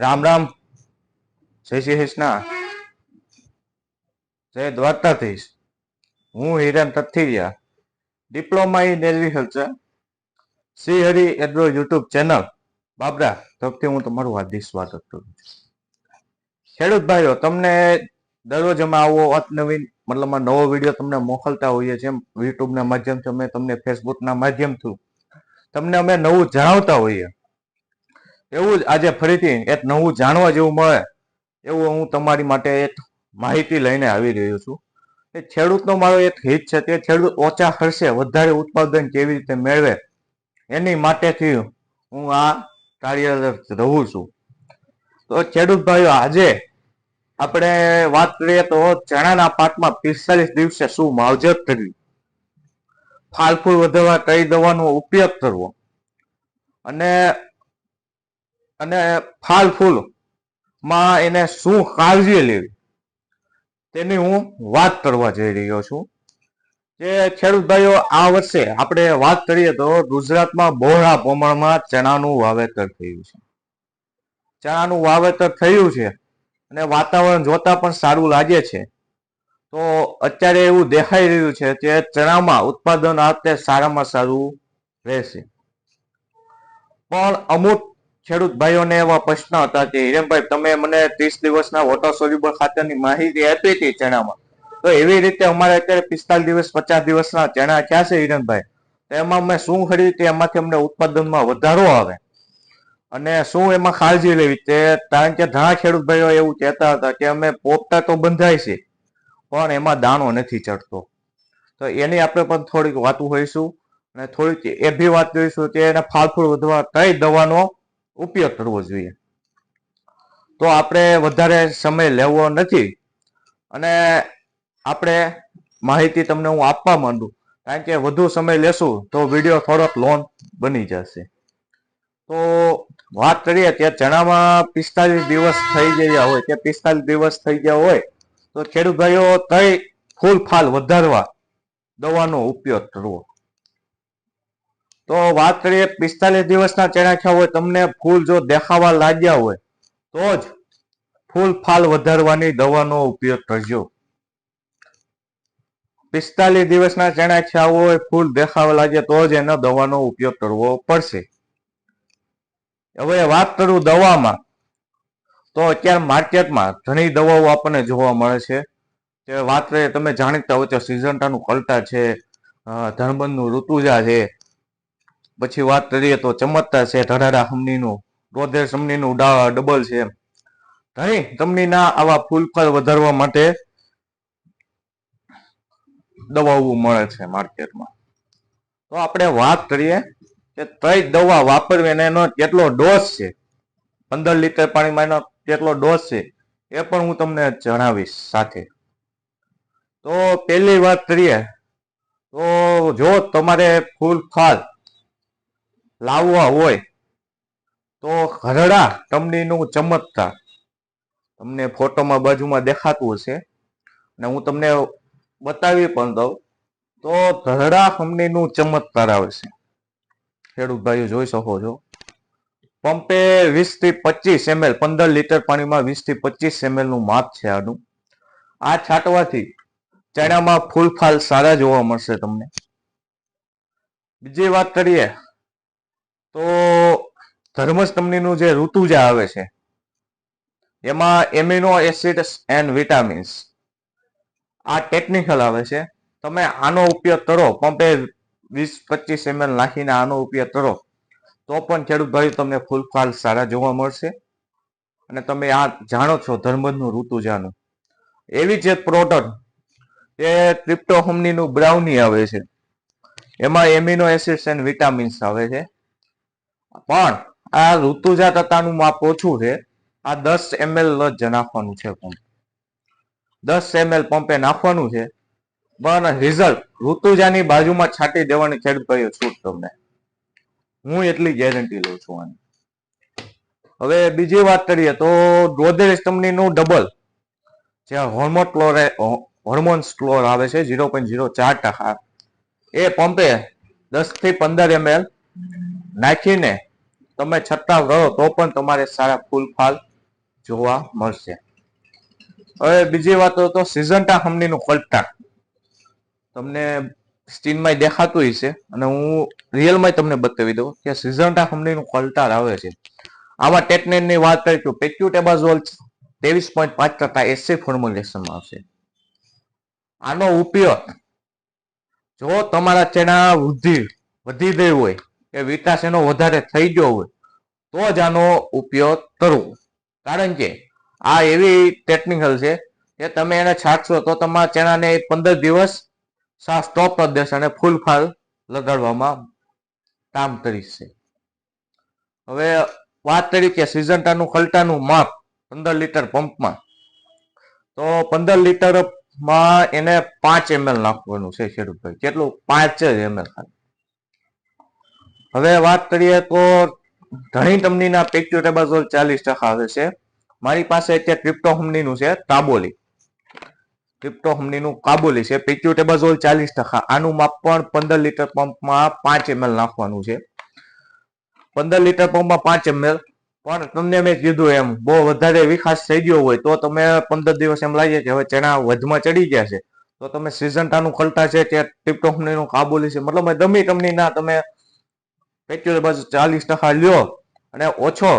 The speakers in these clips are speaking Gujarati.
રામ રામ. જય શ્રી કૃષ્ણ. જય દ્વારકાધીશ. હું Hiren Tathiriya diploma in agriculture Shri Hari agro YouTube channel. Babra, તરફથી હું તમારું હાર્દિક સ્વાગત કરું છું. ખેડૂત ભાઈઓ, તમને દરરોજ અમે આવો અતનવીન મતલબ નવો વીડિયો તમને મોકલતા હોઈએ છીએ યુટ્યુબના માધ્યમથી. અમે તમને ફેસબુકના માધ્યમથી. તમને અમે નવું જણાવતા હોઈએ. એવું જ આજે ફરીથી એક નવું જાણવા જેવું મળે, એવું હું તમારી માટે એક માહિતી લઈને આવી રહ્યો છું. એ ખેડૂતનો મારો એક હિત છે, તે ખેડૂત ઓછા ખર્ચે વધારે ઉત્પાદન કેવી રીતે મેળવે, એની માટેથી હું આ કાર્યરત રહું છું. તો ખેડૂત ભાઈઓ, આજે આપણે વાત કરીએ તો ચણાના પાકમાં પિસ્તાલીસ દિવસે શું માવજત કરવી? ફાલફૂલ વધારવા કઈ દવાનો ઉપયોગ કરવો? અને અને ફાલ ફૂલમાં એને શું કાળજી લેવી? તેની હું વાત કરવા જઈ રહ્યો છું. કે ખેડૂત ભાઈઓ, આ વર્ષે આપણે વાત કરીએ તો ગુજરાતમાં બહોળા પ્રમાણમાં ચણાનું વાવેતર થયું છે. ચણાનું વાવેતર થયું છે અને વાતાવરણ જોતા પણ સારું લાગે છે. તો અત્યારે એવું દેખાઈ રહ્યું છે કે ચણામાં ઉત્પાદન આ સારામાં સારું રહેશે. પણ અમુક ખેડૂત ભાઈઓને એવા પ્રશ્ન હતા કે, હિરેનભાઈ, તમે મને ત્રીસ દિવસના વોટર સોલ્યુબલ ખાતરની માહિતી આપી હતી ચણામાં. તો એવી રીતે અમારે અત્યારે પિસ્તાલીસ દિવસ, પચાસ દિવસના ચણા ક્યાં છે, હિરેનભાઈ? તો એમાં અમે શું ખરીદી તે એમાંથી અમને ઉત્પાદનમાં વધારો આવે. અને શું એમાં કાળજી લેવી તે? કારણ કે ઘણા ખેડૂત ભાઈઓ એવું કહેતા હતા કે, અમે પોપટા તો બંધાય છે, પણ એમાં દાણો નથી ચડતો. તો એની આપણે પણ થોડીક વાતું હોઈશું. અને થોડીક એ બી વાત કરીશું કે એને ફાળફૂળ વધવા કઈ દવાનો ઉપયોગ કરવો જોઈએ. તો આપણે વધારે સમય લેવો નથી. અને આપણે માહિતી તમને હું આપવા માંડું. કારણ કે વધુ સમય લેશું તો વીડિયો થોડોક લોન બની જશે. તો વાત કરીએ કે ચણામાં પિસ્તાલીસ દિવસ થઈ ગયા હોય, કે પિસ્તાલીસ દિવસ થઈ ગયા હોય, તો ખેડૂત ભાઈઓ કઈ ફૂલ ફાલ વધારવા દવાનો ઉપયોગ કરવો. તો વાત કરીએ પિસ્તાલીસ દિવસના ચણાખ્યા હોય, તમને ફૂલ જો દેખાવા લાગ્યા હોય, તો જ ફૂલ ફાલ વધારવાની દવાનો ઉપયોગ કરજો. પિસ્તાલીસ દિવસના ચણાખ્યા હોય, ફૂલ દેખાવા લાગે તો જ એનો દવાનો ઉપયોગ કરવો પડશે. હવે વાત કરું દવામાં. તો અત્યારે માર્કેટમાં ઘણી દવાઓ આપણને જોવા મળે છે. કે વાત કરીએ, તમે જાણીતા હોય તો સિઝન્ટાનું કલ્ટા છે ધનબંધનું ઋતુજા છે પછી વાત કરીએ તો ચમત્કાર છે ધડાડા હમનીનું રોધેર સમનીનું ડબલ છે ઘણી કંપનીના આવા ફૂલફળ વધારવા માટે દવાઓ મળે છે માર્કેટમાં. તો આપણે વાત કરીએ કે કઈ દવા વાપરવી અને એનો કેટલો ડોઝ છે? પંદર લીટર પાણીમાં એનો કેટલો ડોઝ છે? એ પણ હું તમને જણાવીશ સાથે. તો પહેલી વાત કરીએ તો જો તમારે ફૂલ ફાલ લાવવા હોય તો ઘરડા ટમડીનું ચમત્કાર તમને ફોટોમાં બાજુમાં દેખાતું હશે. અને હું તમને બતાવી પણ દઉં, તો ધરડા કંપનીનું ચમત્કાર આવે છે. ખેડૂત ભાઈઓ જોઈ શકો છો. પંપે વીસથી પચીસ એમએલ, પંદર લીટર પાણીમાં વીસથી પચીસ એમએલનું માપ છે આનું. આ છાંટવાથી ચણામાં ફૂલફાલ સારા જોવા મળશે તમને. બીજી વાત કરીએ તો ધર્મસ કંપનીનું જે ઋતુજા આવે છે, એમાં એમિનો એસિડ્સ એન્ડ વિટામિન્સ. આ ટેકનિકલ આવે છે. તમે આનો ઉપયોગ કરો, પંપે વીસ પચીસ એમએલ નાખીને આનો ઉપયોગ કરો, તો પણ ખેડૂત ભાઈ તમને ફૂલફાલ સારા જોવા મળશે. અને તમે આ જાણો છો ધર્મજનું ઋતુજાનું એવી જ એક પ્રોડક્ટ એ ક્રિપ્ટોહોમનીનું બ્રાઉની આવે છે. એમાં એમિનો એસિડ્સ એન્ડ વિટામિન્સ આવે છે. પણ આ ઋતુજા તત્તાનું માપ ઓછું છે. આ દસ એમએલ જ નાખવાનું છે પંપ દસ એમએલ પંપે નાખવાનું છે. પણ રિઝલ્ટ ઋતુજાની બાજુમાં છાંટી દેવાની ખેડૂત ભાઈઓ છૂટ તમને. હું એટલી ગેરંટી લઉં છું આની. હવે બીજી વાત કરીએ તો ગોદરેજ કંપનીનું ડબલ જે હોર્મોન ક્લોરે હોર્મોન્સ ક્લોર આવે છે ઝીરો પોઈન્ટ ઝીરો ચાર ટકા. એ પંપે દસથી પંદર એમએલ નાખીને તમે છતાં રહો તો પણ તમારે સારા ફૂલ ફાલ જોવા મળશે. હવે બીજી વાત તો સિઝન્ટા હમણીનું કલ્ટા તમને સ્ટીનમાં દેખાતું હશે અને હું રિયલમાં તમને બતાવી દઉં કે સિઝન્ટા હમણીનું કોલ્ટાર આવે છે. આમાં ટેટનેનની વાત કરી તો પેક્યુટેબાઝોલ ત્રેવીસ પોઈન્ટ પાંચ ટકા એસી ફોર્મ્યુલેશનમાં આવશે. આનો ઉપયોગ જો તમારા ચેના વૃદ્ધિ વધી ગઈ હોય કે વિકાસ એનો વધારે થઈ ગયો હોય, તો જ આનો ઉપયોગ કરવો. કારણ કે આ એવી ટેકનિકલ છે કે તમે એને છાંટશો તો તમારા ચણાને પંદર દિવસ સાફ સ્ટોપ કરી દેશે અને ફૂલ ફાલ લગાડવામાં કામ કરીશે હવે વાત કરી કે સિઝન્ટાનું, ખલટાનું માપ પંદર લીટર પંપમાં. તો પંદર લીટરમાં એને પાંચ એમએલ નાખવાનું છે ખેડૂતભાઈ. કેટલું? પાંચ જ એમએલ ખાલી. હવે વાત કરીએ તો ઘણી કંપનીના પેક્યુટેબાઝોલ ચાલીસ ટકા આવે છે. મારી પાસે અત્યારે ક્રિપ્ટો હમનીનું છે તાબોલી ક્રિપ્ટો હમનીનું કાબોલી છે. પેક્યુટેબાઝોલ ચાલીસ ટકા. આનું માપ પણ પંદર લીટર પંપમાં પાંચ એમએલ નાખવાનું છે. પંદર લીટર પંપમાં પાંચ એમએલ. પણ તમને મેં કીધું એમ, બહુ વધારે વિકાસ થઈ ગયો હોય તો તમે પંદર દિવસ એમ લાગે કે હવે ચણા વધમાં ચડી ગયા છે. તો તમે સિઝન્ટાનું ખલટા છે કે ક્રિપ્ટો કંપનીનું કાબુલી છે. મતલબ દમી કંપનીના તમે પેટ્રોલ ચાલીસ ટકા લ્યો અને ઓછો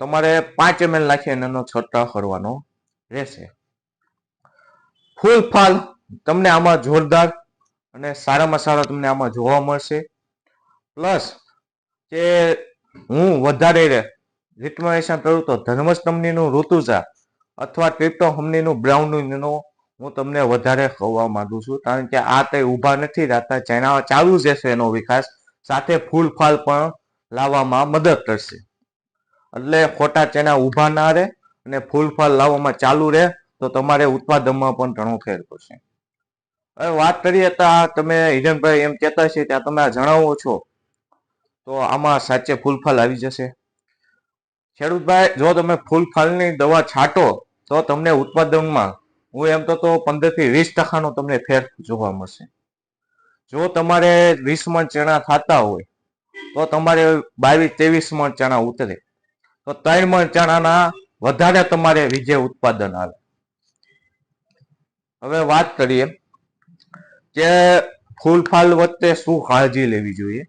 તમારે પાંચ એમએલ નાખીને એનો છંટકાવ કરવાનો રહેશે. ફૂલ ફાલ તમને આમાં જોરદાર અને સારામાં સારા તમને આમાં જોવા મળશે. પ્લસ કે હું વધારે રિકમેન્ડેશન કરું તો ધર્મસ કંપનીનું ઋતુજા અથવા ક્રિપ્ટો કંપનીનું બ્રાઉનનું હું તમને વધારે ખવા માંગુ છું. કારણ કે આ તે ઊભા નથી રહેતા. ચાઇના ચાલુ જ રહેશે એનો વિકાસ. સાથે ફૂલ ફાલ પણ લાવવામાં મદદ કરશે. એટલે ખોટા ચણા ઊભા ના રહે અને ફૂલ ફાલ લાવવામાં ચાલુ રહે તો તમારે ઉત્પાદનમાં પણ ઘણો ફેર પડશે. હવે વાત કરીએ તો તમે હિરણભાઈ એમ કહેતા છે ત્યાં તમે આ જણાવો છો, તો આમાં સાચે ફૂલ ફાલ આવી જશે. ખેડૂતભાઈ, જો તમે ફૂલ ફાલની દવા છાંટો, તો તમને ઉત્પાદનમાં, હું એમ તો તો પંદરથી વીસ ટકાનો તમને ફેર જોવા મળશે. જો તમારે વીસ મણ ચણા ખાતા હોય, તો તમારે બાવીસ, ત્રેવીસ મણ ચણા ઉતરે. તો ત્રણ મણ ચણાના વધારે તમારે વિજય ઉત્પાદન આવે. હવે વાત કરીએ કે ફૂલ ફાલ વચ્ચે શું કાળજી લેવી જોઈએ?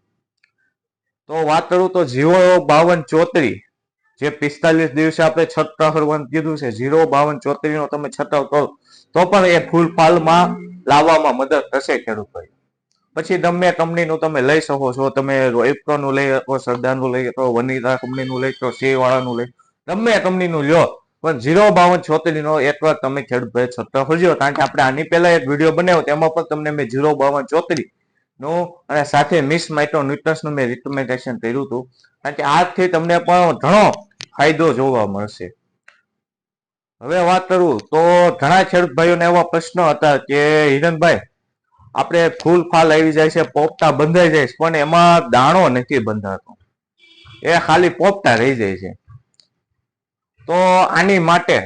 તો વાત કરું તો જીરો બાવન ચોત્રી, જે પિસ્તાલીસ દિવસે આપણે છંટકાવ કરવાનું કીધું છે, જીરો બાવન ચોત્રી નો તમે છંટકાવ કરો, તો પણ એ ફૂલ ફાલમાં લાવવામાં મદદ થશે ખેડૂતોએ પછી ગમે કંપનીનું તમે લઈ શકો છો. તમે ઇફકોનું લઈ શકો સરદારનું લઈ શકો વનિતા કંપનીનું લઈ શકો સી વાળાનું લઈ ગમે કંપનીનું લ્યો. પણ ઝીરો બાવન છોતેરી નો એકવાર તમે ખેડૂત છત્તા ખોલજો. કારણ કે આપણે આની પહેલા એક વીડિયો બનાવ્યો, તેમાં પણ તમને મેં ઝીરો બાવન ચોતરી નું અને સાથે મિસ માઇટો નું મેં રિકમેન્ડેશન કર્યું હતું. કારણ કે આજથી તમને પણ ઘણો ફાયદો જોવા મળશે. હવે વાત કરું તો ઘણા ખેડૂત ભાઈઓને એવા પ્રશ્નો હતા કે, હિરણભાઈ આપણે ફૂલ ફાલ આવી જાય છે, પોપટા બંધાઈ જાય છે, પણ એમાં દાણો નથી બંધાતો. એ ખાલી પોપટા રહી જાય છે. તો આની માટે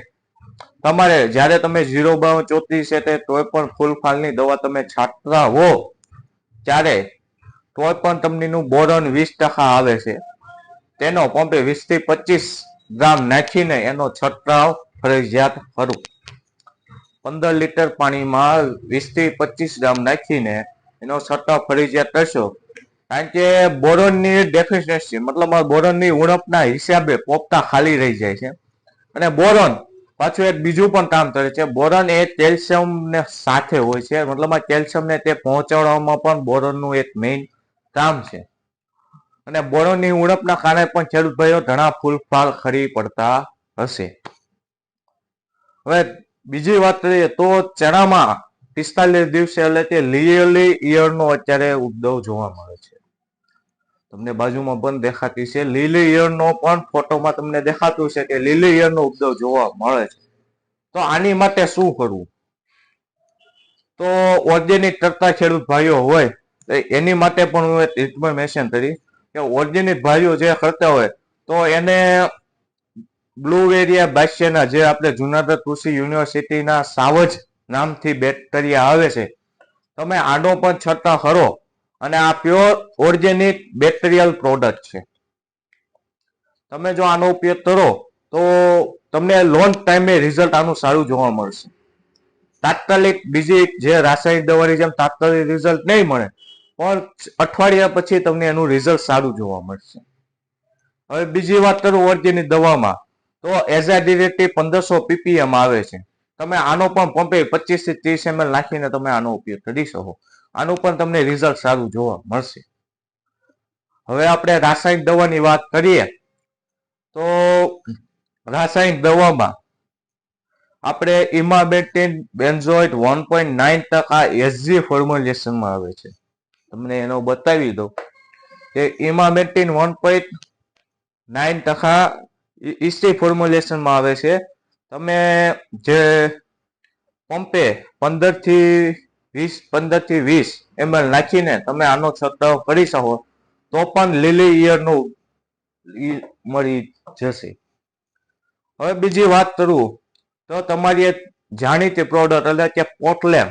તમારે જ્યારે તમે ઝીરો બાવન ચોત્રીસ છે તે કોઈ પણ ફૂલ ફાલની દવા તમે છાંટતા હો, ત્યારે કોઈ પણ કંપનીનું બોરોન વીસ ટકા આવે છે. તેનો પંપે વીસથી પચીસ ગ્રામ નાખીને એનો છંટકાવ ફરજિયાત કરવું પંદર લીટર પાણીમાં વીસથી પચીસ ગ્રામ નાખીને એનો છંટકાવ ફરજિયાત કરશો. કારણ કે બોરોનની ડેફિશિયન્સી મતલબ બોરોનની ઉણપના હિસાબે પોપતા ખાલી રહી જાય છે. અને બોરોન પાછું એક બીજું પણ કામ કરે છે. બોરોન એ કેલ્શિયમ ને સાથે હોય છે. મતલબ કેલ્શિયમને તે પહોંચાડવામાં પણ બોરોનનું એક મેઇન કામ છે. અને બોરોનની ઉણપના કારણે પણ ખેડૂત ઘણા ફૂલ ફાલ ખરી પડતા હશે. હવે બીજી વાત કરીએ તો ચણામાં પિસ્તાલીસ દિવસે એટલે કે લીયલી ઈયળનો અત્યારે ઉદ્ભવ જોવા મળે છે. તમને બાજુમાં પણ દેખાતી છે. લીલી ઈયળનો પણ ફોટોમાં તમને દેખાતું છે કે લીલી ઈયળનો ઉદ્ભવ જોવા મળે છે. તો આની માટે શું કરવું? તો ઓર્ગેનિક કરતા ખેડૂત ભાઈઓ હોય એની માટે પણ હું ટ્રીટમેન્ટ મેન્શન કરી કે ઓર્ગેનિક ભાઈઓ જે કરતા હોય, તો એને બ્લુવેરિયા બાસ્યના જે આપણે જુનાગઢ કૃષિ યુનિવર્સિટીના સાવજ નામથી બેક્ટેરિયા આવે છે, તમે આનો પણ છતાં કરો અને આ પ્યોર ઓર્ગેનિક બેક્ટેરિયલ પ્રોડક્ટ છે. તમે જો આનો ઉપયોગ કરો તો તમને લોંગ ટાઈમે રિઝલ્ટ આનું સારું જોવા મળશે. તાત્કાલિક બીજી જે રાસાયણિક દવાની જેમ તાત્કાલિક રિઝલ્ટ નહીં મળે, પણ અઠવાડિયા પછી તમને એનું રિઝલ્ટ સારું જોવા મળશે. હવે બીજી વાત કરું ઓર્ગેનિક દવામાં. તો એઝાડિરેટી પંદરસો પીપીએમ આવે છે. તમે આનો પણ પંપે પચીસથી ત્રીસ એમએલ નાખીને તમે આનો ઉપયોગ કરી શકો. આનું પણ તમને રિઝલ્ટ સારું જોવા મળશે. હવે આપણે રાસાયણિક દવાની વાત કરીએ. તો રાસાયણિક દવામાં આપણે ઇમાબેટિન બેન્ઝોઇટ વન પોઈન્ટ નાઇન ટકા એસજી ફોર્મ્યુલેશનમાં આવે છે. તમને એનો બતાવી દઉં કે ઇમાબેટિન વન પોઈન્ટ નાઇન ટકા ઈસી ફોર્મ્યુલેશનમાં આવે છે. તમે જે પંપે પંદરથી વીસ પંદરથી વીસ એમએલ નાખીને તમે આનો છંટકાવ કરી શકો, તો પણ લીલી ઈયરનું મળી જશે. હવે બીજી વાત કરું, તો તમારી જાણીતી પ્રોડક્ટ એટલે કે પોટલેમ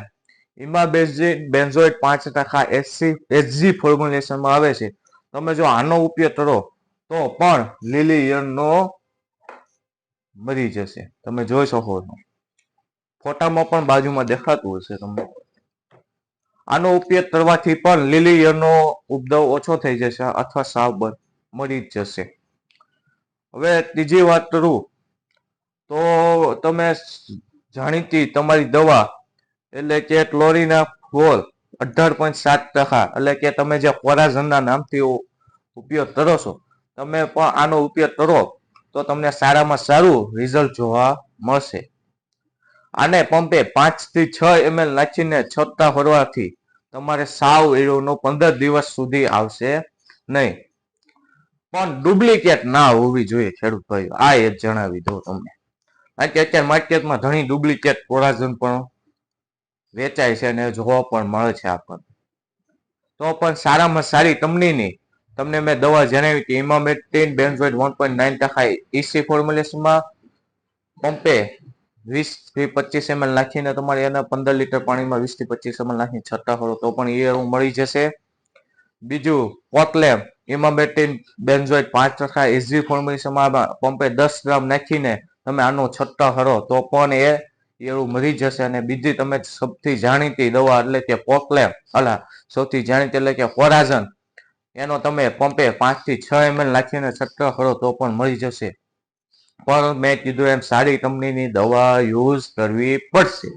ઇમાબેઝિન બેન્ઝોઇટ પાંચ ટકા એસસી એસજી ફોર્મ્યુલેશનમાં આવે છે. તમે જો આનો ઉપયોગ કરો તો પણ લીલી ઈયળનો મરી જશે. તમે જોઈ શકો છો. ફોટામાં પણ બાજુમાં દેખાતું હશે તમને. આનો ઉપયોગ કરવાથી પણ લીલી ઈયળનો ઉપદ્રવ ઓછો થઈ જશે અથવા સાવ બંધ મરી જ જશે. હવે ત્રીજી વાત કરું, તો તમે જાણીતી તમારી દવા એટલે કે ક્લોરીના ફોલ અઢાર પોઈન્ટ સાત ટકા એટલે કે તમે જે કોરાઝનના નામથી ઉપયોગ કરો છો તમે પણ આનો ઉપયોગ કરો, તો તમને સારામાં સારું રિઝલ્ટ જોવા મળશે. આને પંપે પાંચથી છ એમએલ નાખીને છોડતા ફરવાથી તમારે સાવ એળોનો પંદર દિવસ સુધી આવશે નહીં. પણ ડુપ્લિકેટ ના હોવી જોઈએ ખેડૂત ભાઈ આ એ જણાવી દઉં તમને. કારણ કે અત્યારે માર્કેટમાં ઘણી ડુપ્લિકેટ કોરાઝન પણ વેચાય છે અને જોવા પણ મળે છે આપણને. તો પણ સારામાં સારી કંપનીની તમને મેં દવા જણાવી હતી. એમાં મેટ્રીન બેન્ઝોઇટ વન પોઈન્ટ નાઇન ટકા ઈસી ફોર્મ્યુલેશનમાં પંપે વીસથી પચીસ એમએલ નાખીને તમારે એના પંદર લીટર પાણીમાં વીસથી પચીસ એમએલ નાખીને છટ્ટા કરો તો પણ એ મળી જશે. બીજું પોટલેમ ઇમામેટિન બેન્ઝોઇટ પાંચ ટકા એસજી ફોર્મ્યુલેશનમાં પંપે દસ ગ્રામ નાખીને તમે આનો છટ્ટા કરો તો પણ એ એવું મરી જશે. અને બીજી તમે સૌથી જાણીતી દવા એટલે કે પોકલેમ અલા, સૌથી જાણીતી એટલે કે કોરાઝન એનો તમે પંપે પાંચથી છ એમએલ નાખીને છંટકાવ કરો તો પણ મળી જશે. પણ મેં કીધું એમ સારી કંપનીની દવા યુઝ કરવી પડશે.